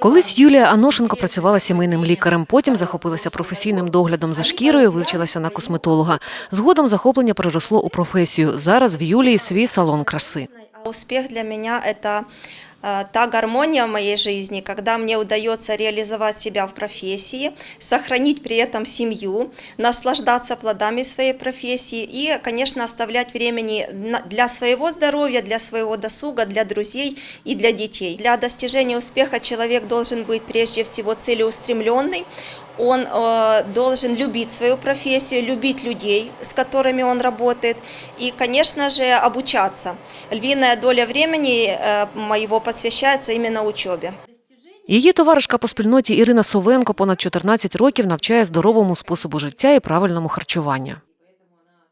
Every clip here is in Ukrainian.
Колись Юлія Аношенко працювала сімейним лікарем, потім захопилася професійним доглядом за шкірою, вивчилася на косметолога. Згодом захоплення переросло у професію. Зараз в Юлії свій салон краси. Успіх для мене – э, та гармония в моей жизни, когда мне удается реализовать себя в профессии, сохранить при этом семью, наслаждаться плодами своей профессии и, конечно, оставлять времени для своего здоровья, для своего досуга, для друзей и для детей. Для достижения успеха человек должен быть прежде всего целеустремленный, он э, должен любить свою профессию, любить людей, с которыми он работает, и, конечно же, обучаться. Львиная доля времени э, моего посвящается именно учебе. Її товаришка по спільноті Ірина Совенко понад 14 років навчає здоровому способу життя і правильному харчуванню.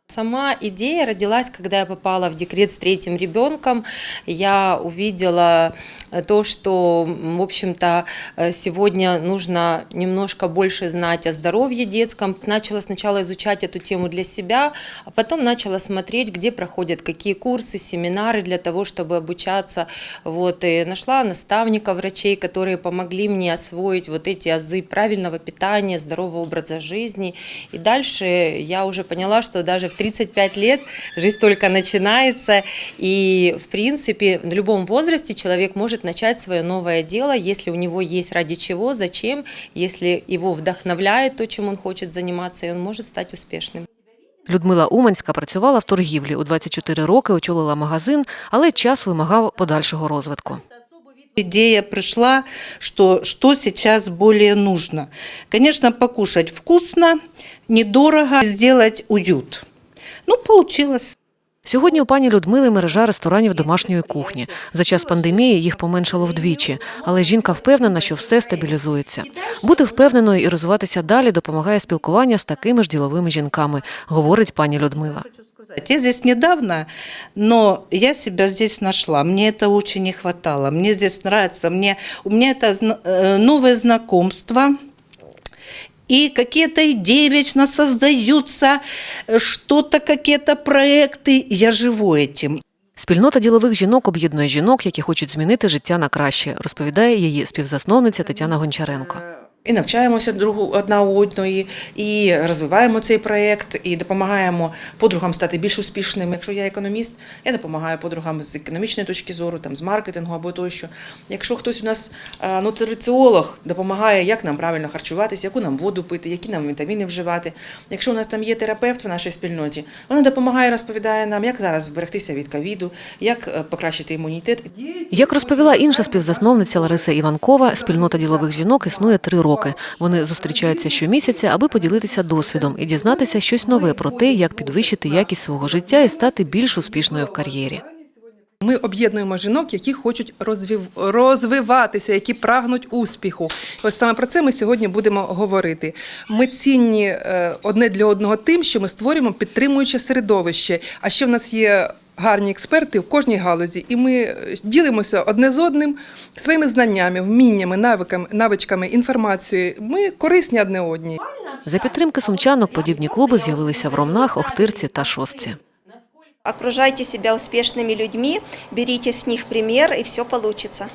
Сама идея родилась, когда я попала в декрет с третьим ребенком. Я увидела э, то, что, в общем-то, э, сегодня нужно немножко больше знать о здоровье детском. Начала сначала изучать эту тему для себя, а потом начала смотреть, где проходят какие курсы, семинары для того, чтобы обучаться. Вот, и нашла наставника врачей, которые помогли мне освоить вот эти азы правильного питания, здорового образа жизни. И дальше я уже поняла, что даже в 35 лет жизнь только начинается. И, в принципе, в любом возрасте человек может начать свое новое дело, если у него есть ради чего, зачем, если его вдохновляет то, чем он хочет заниматься, и он может стать успешным. Людмила Уманська працювала в торгівлі. У 24 роки очолила магазин, але час вимагав подальшого розвитку. Идея пришла, что что сейчас более нужно. Конечно, покушать вкусно, недорого, сделать уют. Ну, получилось. Сьогодні у пані Людмили мережа ресторанів домашньої кухні. За час пандемії їх поменшало вдвічі, але жінка впевнена, що все стабілізується. Бути впевненою і розвиватися далі допомагає спілкування з такими ж діловими жінками, говорить пані Людмила. Я здесь недавно, но я себя здесь нашла. Мне это очень не хватало. Мне здесь нравится. Мне, у меня это зна- э, новое знакомство. И какие-то идеи вечно создаются, э, что-то, какие-то проекты. Я живу этим. Спільнота ділових жінок об'єднує жінок, які хочуть змінити життя на краще, розповідає її співзасновниця Тетяна Гончаренко. І навчаємося другу одна у одної, і розвиваємо цей проєкт, і допомагаємо подругам стати більш успішними. Якщо я економіст, я допомагаю подругам з економічної точки зору, там з маркетингу або тощо. Якщо хтось у нас нутриціолог допомагає, як нам правильно харчуватися, яку нам воду пити, які нам вітаміни вживати. Якщо у нас там є терапевт в нашій спільноті, вона допомагає, розповідає нам, як зараз вберегтися від ковіду, як е, покращити імунітет. Як розповіла інша співзасновниця Лариса Іванкова, спільнота ділових жінок існує три роки. Вони зустрічаються щомісяця, аби поділитися досвідом і дізнатися щось нове про те, як підвищити якість свого життя і стати більш успішною в кар'єрі. Ми об'єднуємо жінок, які хочуть розвиватися, які прагнуть успіху. Ось саме про це ми сьогодні будемо говорити. Ми цінні е, одне для одного тим, що ми створюємо підтримуюче середовище. А ще в нас є гарні експерти в кожній галузі, і ми е, ділимося одне з одним своїми знаннями, вміннями, навиками, навичками, інформацією. Ми корисні одне одній. За підтримки сумчанок подібні клуби з'явилися в Ромнах, Охтирці та Шостці. Окружайте себя успешными людьми, берите с них пример, и все получится.